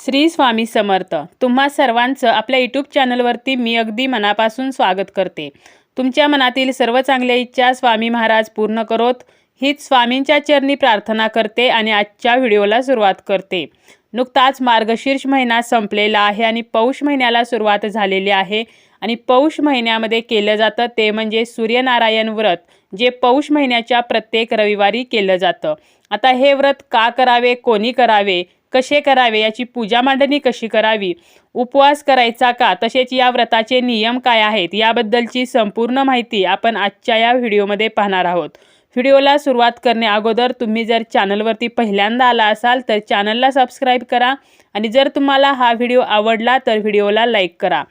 श्री स्वामी समर्थ. तुम्हा सर्वांचं आपल्या यूट्यूब चॅनलवरती मी अगदी मनापासून स्वागत करते. तुमच्या मनातील सर्व चांगल्या इच्छा स्वामी महाराज पूर्ण करोत. हीच स्वामींच्या चरणी प्रार्थना करते आणि आजच्या व्हिडिओला सुरुवात करते. नुकताच मार्गशीर्ष महिना संपलेला आहे आणि पौष महिन्याला सुरुवात झालेली आहे. आणि पौष महिन्यामध्ये केलं जातं ते म्हणजे सूर्यनारायण व्रत जे पौष महिन्याच्या प्रत्येक रविवारी केलं जातं. आता हे व्रत का करावे कोणी करावे कसे करावे? याची पूजा मांडणी कशी करावी? उपवास करायचा का? तसेच या व्रताचे नियम काय आहेत? याबद्दलची संपूर्ण माहिती आपण आजच्या या व्हिडिओमध्ये पाहणार आहोत. व्हिडिओला सुरुवात करणे अगोदर तुम्ही जर चॅनलवरती पहिल्यांदा आला असाल तर चॅनलला सबस्क्राईब करा आणि जर तुम्हाला हा व्हिडिओ आवडला तर व्हिडिओला लाईक करा.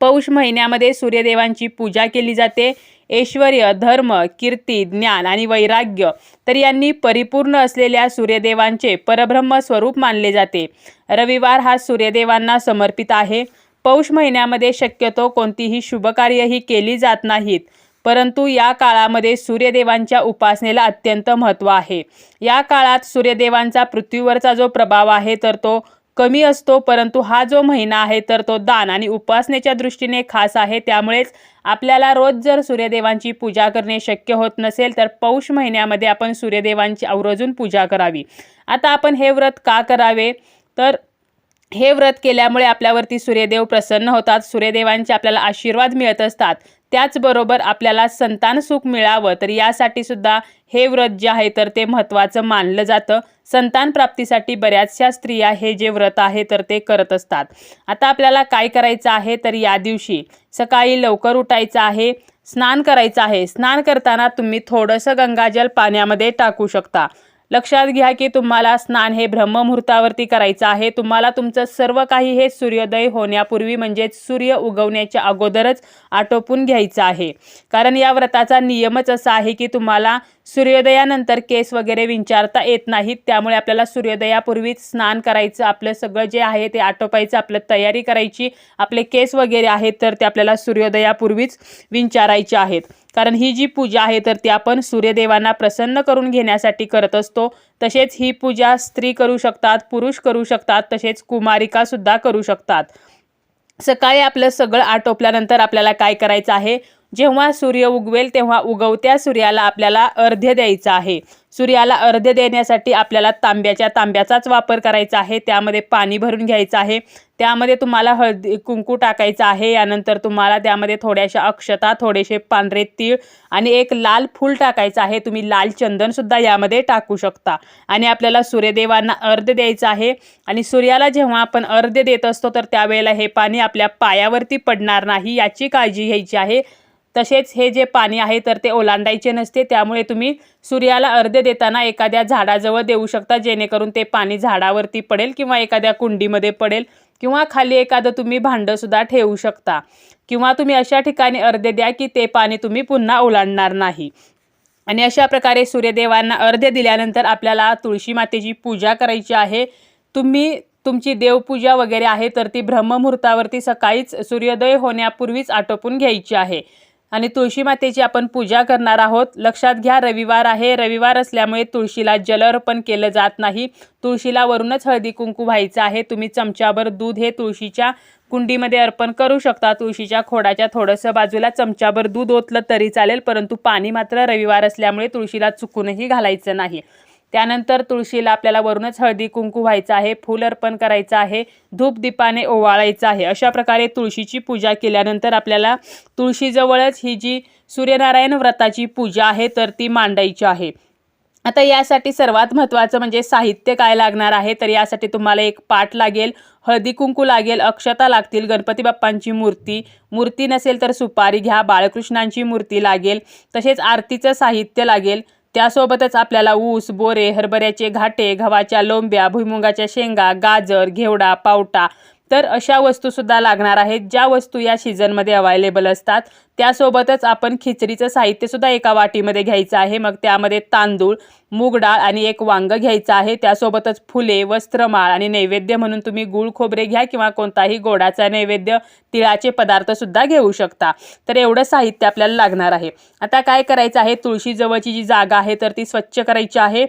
पौष महिन्यामध्ये सूर्यदेवांची पूजा केली जाते. ऐश्वर धर्म कीर्ती ज्ञान आणि वैराग्य तर यांनी परिपूर्ण असलेल्या सूर्यदेवांचे परब्रह्म स्वरूप मानले जाते. रविवार हा सूर्यदेवांना समर्पित आहे. पौष महिन्यामध्ये शक्यतो कोणतीही शुभकार्यही केली जात नाहीत परंतु या काळामध्ये सूर्यदेवांच्या उपासनेला अत्यंत महत्त्व आहे. या काळात सूर्यदेवांचा पृथ्वीवरचा जो प्रभाव आहे तर तो कमी असतो परंतु हा जो महिना आहे तर तो दान आणि उपासनेच्या दृष्टीने खास आहे. त्यामुळेच आपल्याला रोज जर सूर्यदेवांची पूजा करणे शक्य होत नसेल तर पौष महिन्यामध्ये आपण सूर्यदेवांची आवर्जून पूजा करावी. आता आपण हे व्रत का करावे? तर हे व्रत केल्यामुळे आपल्यावरती सूर्यदेव प्रसन्न होतात. सूर्यदेवांचे आपल्याला आशीर्वाद मिळत असतात. त्याचबरोबर आपल्याला संतान सुख मिळावं तर यासाठी सुद्धा हे व्रत जे आहे तर ते महत्त्वाचं मानलं जातं. संतान प्राप्तीसाठी बऱ्याचशा स्त्रिया हे जे व्रत आहे तर ते करत असतात. आता आपल्याला काय करायचं आहे तर या दिवशी सकाळी लवकर उठायचं आहे स्नान करायचं आहे. स्नान करताना तुम्ही थोडंसं गंगाजल पाण्यामध्ये टाकू शकता. लक्षात घ्या की तुम्हाला स्नान हे ब्रह्ममुहूर्तावरती करायचं आहे. तुम्हाला तुमचं सर्व काही हे सूर्योदय होण्यापूर्वी म्हणजेच सूर्य उगवण्याच्या अगोदरच आटोपून घ्यायचं आहे. कारण या व्रताचा नियमच असा आहे की तुम्हाला सूर्योदयानंतर केस वगैरे विंचारता येत नाहीत. त्यामुळे आपल्याला सूर्योदयापूर्वीच स्नान करायचं आपलं सगळं जे आहे ते आटोपायचं आपलं तयारी करायची आपले केस वगैरे आहेत तर ते आपल्याला सूर्योदयापूर्वीच विंचारायचे आहेत. कारण ही जी पूजा आहे तर ती आपण सूर्यदेवांना प्रसन्न करून घेण्यासाठी करत असतो. तसेच ही पूजा स्त्री करू शकतात पुरुष करू शकतात तसेच कुमारिका सुद्धा करू शकतात. सकाळी आपलं सगळं आटोपल्यानंतर आपल्याला काय करायचं आहे? जेव्हा सूर्य उगवेल तेव्हा उगवत्या सूर्याला आपल्याला अर्ध्य द्यायचं आहे. सूर्याला अर्ध्य देण्यासाठी आपल्याला तांब्याच्या तांब्याचाच वापर करायचा आहे. त्यामध्ये पाणी भरून घ्यायचं आहे. त्यामध्ये तुम्हाला हळदी कुंकू टाकायचं आहे. यानंतर तुम्हाला त्यामध्ये थोड्याशा अक्षता थोडेसे पांढरे तीळ आणि एक लाल फूल टाकायचं आहे. तुम्ही लाल चंदनसुद्धा यामध्ये टाकू शकता. आणि आपल्याला सूर्यदेवांना अर्ध द्यायचं आहे. आणि सूर्याला जेव्हा आपण अर्ध्य देत असतो तर त्यावेळेला हे पाणी आपल्या पायावरती पडणार नाही याची काळजी घ्यायची आहे. तसेच हे जे पाणी आहे तर ते ओलांडायचे नसते. त्यामुळे तुम्ही सूर्याला अर्ध्य देताना एखाद्या झाडाजवळ देऊ शकता जेणेकरून ते पाणी झाडावरती पडेल किंवा एखाद्या कुंडीमध्ये पडेल किंवा खाली एखादं तुम्ही भांडंसुद्धा ठेवू शकता. किंवा तुम्ही अशा ठिकाणी अर्ध्य द्या की ते पाणी तुम्ही पुन्हा ओलांडणार नाही. आणि अशा प्रकारे सूर्यदेवांना अर्ध्य दिल्यानंतर आपल्याला तुळशी मातेची पूजा करायची आहे. तुम्ही तुमची देवपूजा वगैरे आहे तर ती ब्रह्ममुहूर्तावरती सकाळीच सूर्योदय होण्यापूर्वीच आटोपून घ्यायची आहे. आणि तुळशी मातेची आपण पूजा करणार आहोत. लक्षात घ्या रविवार आहे. रविवार असल्यामुळे तुळशीला जल अर्पण केलं जात नाही. तुळशीला वरूनच हळदी कुंकू व्हायचं आहे. तुम्ही चमच्याभर दूध हे तुळशीच्या कुंडीमध्ये अर्पण करू शकता. तुळशीच्या खोडाच्या थोडंसं बाजूला चमच्याभर दूध ओतलं तरी चालेल परंतु पाणी मात्र रविवार असल्यामुळे तुळशीला चुकूनही घालायचं नाही. त्यानंतर तुळशीला आपल्याला वरूनच हळदी कुंकू व्हायचं आहे फूल अर्पण करायचं आहे धूप दीपाने ओवाळायचं आहे. अशा प्रकारे तुळशीची पूजा केल्यानंतर आपल्याला तुळशीजवळच ही जी सूर्यनारायण व्रताची पूजा आहे तर ती मांडायची आहे. आता यासाठी सर्वात महत्त्वाचं म्हणजे साहित्य काय लागणार आहे तर यासाठी तुम्हाला एक पाट लागेल. हळदी कुंकू लागेल अक्षता लागतील गणपती बाप्पांची मूर्ती. मूर्ती नसेल तर सुपारी घ्या बाळकृष्णांची मूर्ती लागेल. तसेच आरतीचं साहित्य लागेल. त्यासोबतच आपल्याला ऊस बोरे हरभऱ्याचे घाटे गव्हाच्या लोंब्या भुईमुगाच्या शेंगा गाजर घेवडा पावटा तर अशा वस्तूसुद्धा लागणार आहेत ज्या वस्तू या सीझनमध्ये अवेलेबल असतात. त्यासोबतच आपण खिचडीचं साहित्यसुद्धा एका वाटीमध्ये घ्यायचं आहे. मग त्यामध्ये तांदूळ मूग डाळ आणि एक वांगं घ्यायचं आहे. त्यासोबतच फुले वस्त्रमाळ आणि नैवेद्य म्हणून तुम्ही गुळ खोबरे घ्या किंवा कोणताही गोडाचा नैवेद्य तिळाचे पदार्थसुद्धा घेऊ शकता. तर एवढं साहित्य आपल्याला लागणार आहे. आता काय करायचं आहे? तुळशीजवळची जी जागा आहे तर ती स्वच्छ करायची आहे.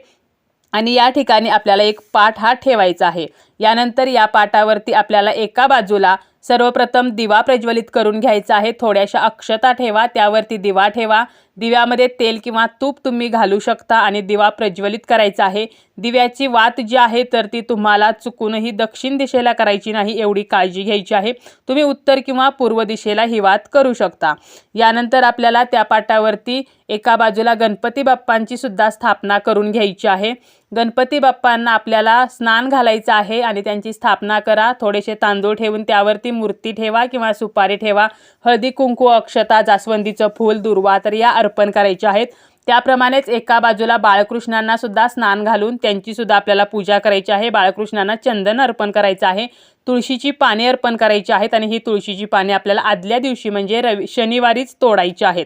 आणि या ठिकाणी आपल्याला एक पाठ हा ठेवायचा आहे. यानंतर या पाटावरती आपल्याला एका बाजूला सर्वप्रथम दिवा प्रज्वलित करून घ्यायचा आहे. थोड्याशा अक्षता ठेवा त्यावरती दिवा ठेवा. दिव्यामध्ये तेल किंवा तूप तुम्ही घालू शकता आणि दिवा प्रज्वलित करायचा आहे. दिव्याची वात जी आहे तर ती तुम्हाला चुकूनही दक्षिण दिशेला करायची नाही एवढी काळजी घ्यायची आहे. तुम्ही उत्तर किंवा पूर्व दिशेला ही वात करू शकता. यानंतर आपल्याला त्या पाटावरती एका बाजूला गणपती बाप्पांची सुद्धा स्थापना करून घ्यायची आहे. गणपती बाप्पांना आपल्याला स्नान घालायचं आहे आणि त्यांची स्थापना करा. थोडेसे तांदूळ ठेवून त्यावरती मूर्ती ठेवा किंवा सुपारी ठेवा. हळदी कुंकू अक्षता जास्वंदीचं फूल दुर्वा तर या अर्पण करायच्या आहेत. त्याप्रमाणेच एका बाजूला बाळकृष्णांना सुद्धा स्नान घालून त्यांची सुद्धा आपल्याला पूजा करायची आहे. बाळकृष्णांना चंदन अर्पण करायचं आहे. तुळशीची पाने अर्पण करायची आहेत आणि ही तुळशीची पाने आपल्याला आदल्या दिवशी म्हणजे रवि शनिवारीच तोडायची आहेत.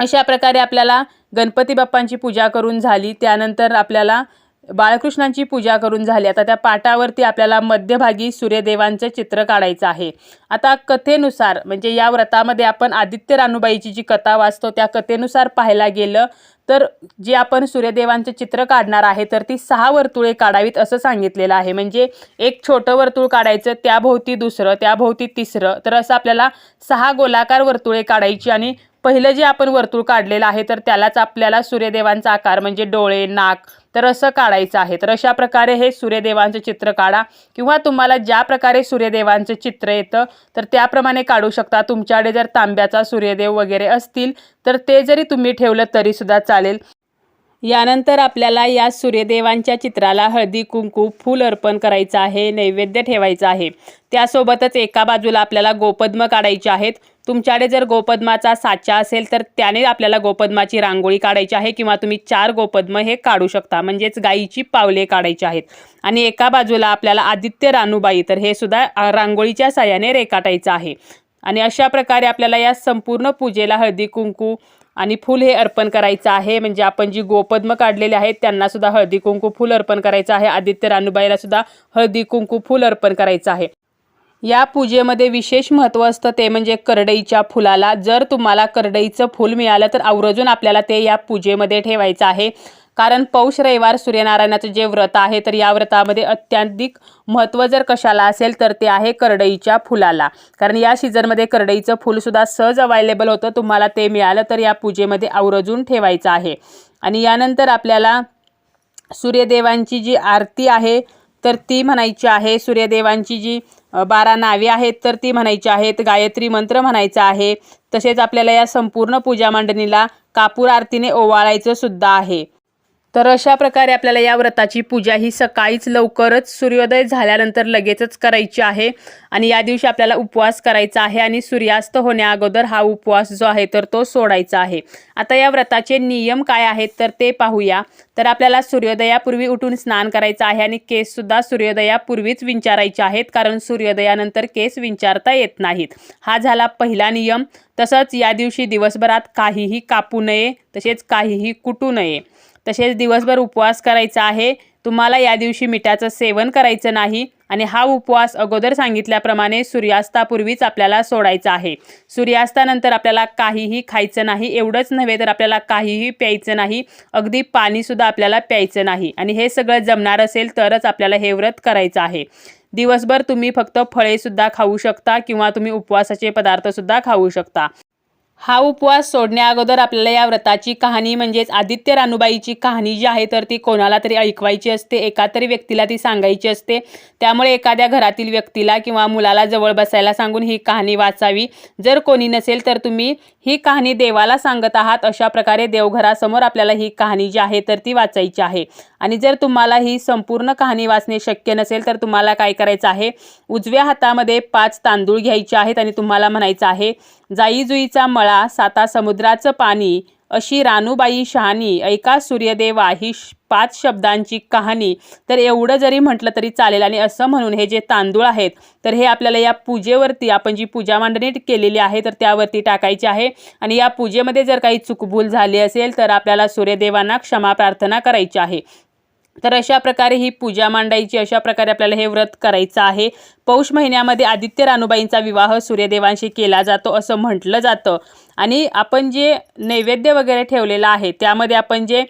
अशा प्रकारे आपल्याला गणपती बाप्पांची पूजा करून झाली. त्यानंतर आपल्याला बाळकृष्णांची पूजा करून झाली. आता त्या पाटावरती आपल्याला मध्यभागी सूर्यदेवांचं चित्र काढायचं आहे. आता कथेनुसार म्हणजे या व्रतामध्ये आपण आदित्य रानूबाईची जी कथा वाचतो त्या कथेनुसार पाहायला गेलं तर जे आपण सूर्यदेवांचं चित्र काढणार आहे तर ती सहा वर्तुळे काढावीत असं सांगितलेलं आहे. म्हणजे एक छोटं वर्तुळ काढायचं त्याभोवती दुसरं त्याभोवती तिसरं तर असं आपल्याला सहा गोलाकार वर्तुळे काढायची आणि पहिलं जे आपण वर्तुळ काढलेलं आहे तर त्यालाच आपल्याला सूर्यदेवांचा आकार म्हणजे डोळे नाक तर असं काढायचं आहे. तर अशा प्रकारे हे सूर्यदेवांचं चित्र काढा. किंवा तुम्हाला ज्या प्रकारे सूर्यदेवांचं चित्र येतं तर त्याप्रमाणे काढू शकता. तुमच्याकडे जर तांब्याचा सूर्यदेव वगैरे असतील तर ते जरी तुम्ही ठेवलं तरीसुद्धा चालेल. यानंतर आपल्याला या सूर्यदेवांच्या चित्राला हळदी कुंकू फूल अर्पण करायचं आहे नैवेद्य ठेवायचं आहे. त्यासोबतच एका बाजूला आपल्याला गोपद्म काढायचे आहेत. तुमच्याकडे जर गोपद्माचा साचा असेल तर त्याने आपल्याला गोपद्माची रांगोळी काढायची आहे किंवा तुम्ही चार गोपद्म हे काढू शकता. म्हणजेच गायीची पावले काढायची आहेत. आणि एका बाजूला आपल्याला आदित्य रानूबाई तर हे सुद्धा रांगोळीच्या साह्याने रेखाटायचं आहे. आणि अशा प्रकारे आपल्याला या संपूर्ण पूजेला हळदी कुंकू आणि फूल हे अर्पण करायचं आहे. म्हणजे आपण जी गोपद्म काढलेले आहेत त्यांना सुद्धा हळदी कुंकू फूल अर्पण करायचं आहे. आदित्य रानूबाईला सुद्धा हळदी कुंकू फूल अर्पण करायचं आहे. या पूजेमध्ये विशेष महत्त्व असतं ते म्हणजे करडईच्या फुलाला. जर तुम्हाला करडईचं फूल मिळालं तर आवर्जून आपल्याला ते या पूजेमध्ये ठेवायचं आहे. कारण पौष रविवार सूर्यनारायणाचं जे व्रत आहे तर या व्रतामध्ये अत्याधिक महत्त्व जर कशाला असेल तर ते आहे करडईच्या फुलाला. कारण या सीझनमध्ये करडईचं फूलसुद्धा सहज अवायलेबल होतं. तुम्हाला ते मिळालं तर या पूजेमध्ये आवर्जून ठेवायचं आहे. आणि यानंतर आपल्याला सूर्यदेवांची जी आरती आहे तर ती म्हणायची आहे. सूर्यदेवांची जी बारा नावे आहेत तर ती म्हणायची आहेत. गायत्री मंत्र म्हणायचा आहे. तसेच आपल्याला या संपूर्ण पूजा मांडणीला कापूर आरतीने ओवाळायचं सुद्धा आहे. तर अशा प्रकारे आपल्याला या व्रताची पूजा ही सकाळीच लवकरच सूर्योदय झाल्यानंतर लगेचच करायची आहे. आणि या दिवशी आपल्याला उपवास करायचा आहे आणि सूर्यास्त होण्या अगोदर हा उपवास जो आहे तर तो सोडायचा आहे. आता या व्रताचे नियम काय आहेत तर ते पाहूया. तर आपल्याला सूर्योदयापूर्वी उठून स्नान करायचं आहे आणि केससुद्धा सूर्योदयापूर्वीच विंचारायचे आहेत कारण सूर्योदयानंतर केस विंचारता येत नाहीत. हा झाला पहिला नियम. तसंच या दिवशी दिवसभरात काहीही कापू नये तसेच काहीही कुटू नये. तसेच दिवसभर उपवास करायचा आहे. तुम्हाला या दिवशी मिठाचं सेवन करायचं नाही. आणि हा उपवास अगोदर सांगितल्याप्रमाणे सूर्यास्तापूर्वीच आपल्याला सोडायचा आहे. सूर्यास्तानंतर आपल्याला काहीही खायचं नाही. एवढंच नव्हे तर आपल्याला काहीही प्यायचं नाही. अगदी पाणीसुद्धा आपल्याला प्यायचं नाही. आणि हे सगळं जमणार असेल तरच आपल्याला हे व्रत करायचं आहे. दिवसभर तुम्ही फक्त फळेसुद्धा खाऊ शकता किंवा तुम्ही उपवासाचे पदार्थसुद्धा खाऊ शकता. हा उपवास सोडण्या अगोदर आपल्याला या व्रताची कहाणी म्हणजेच आदित्य रानूबाईची कहाणी जी आहे तर ती कोणाला तरी ऐकवायची असते एका तरी व्यक्तीला ती सांगायची असते. त्यामुळे एखाद्या घरातील व्यक्तीला किंवा मुलाला जवळ बसायला सांगून ही कहाणी वाचावी. जर कोणी नसेल तर तुम्ही ही कहाणी देवाला सांगत आहात अशा प्रकारे देवघरासमोर आपल्याला ही कहाणी जी आहे तर ती वाचायची आहे. आणि जर तुम्हाला ही संपूर्ण कहाणी वाचणे शक्य नसेल तर तुम्हाला काय करायचं आहे? उजव्या हातामध्ये पाच तांदूळ घ्यायचे आहेत आणि तुम्हाला म्हणायचं आहे जाईजुईचा मळा साता समुद्राचं पाणी अशी रानूबाई शहाणी ऐका सूर्यदेवा ही श- पाच शब्दांची कहाणी. तर एवढं जरी म्हटलं तरी चालेल. आणि असं म्हणून हे जे तांदूळ आहेत तर हे आपल्याला या पूजेवरती आपण जी पूजा मांडणी केलेली आहे तर त्यावरती टाकायचे आहे. आणि या पूजेमध्ये जर काही चुकभूल झाली असेल तर आपल्याला सूर्यदेवांना क्षमा प्रार्थना करायची आहे. तर अशा प्रकारे ही पूजा मांडायची अशा प्रकारे आपल्याला हे व्रत करायचं आहे. पौष महिन्यामध्ये आदित्य रानूबाईंचा विवाह सूर्यदेवांशी केला जातो असं म्हटलं जातं. आणि आपण जे नैवेद्य वगैरे ठेवलेलं आहे त्यामध्ये आपण जे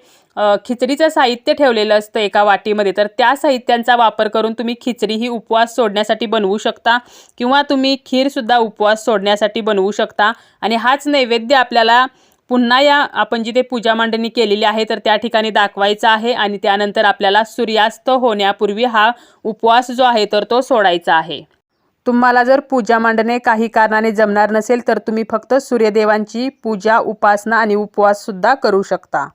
खिचडीचं साहित्य ठेवलेलं असतं एका वाटीमध्ये तर त्या साहित्यांचा वापर करून तुम्ही खिचडी ही उपवास सोडण्यासाठी बनवू शकता किंवा तुम्ही खीरसुद्धा उपवास सोडण्यासाठी बनवू शकता. आणि हाच नैवेद्य आपल्याला पुन्हा या आपण जिथे पूजा मांडणी केलेली आहे तर त्या ठिकाणी दाखवायचा आहे आणि त्यानंतर आपल्याला सूर्यास्त होण्यापूर्वी हा उपवास जो आहे तर तो सोडायचा आहे. तुम्हाला जर पूजा मांडणे काही कारणाने जमणार नसेल तर तुम्ही फक्त सूर्यदेवांची पूजा उपासना आणि उपवाससुद्धा करू शकता.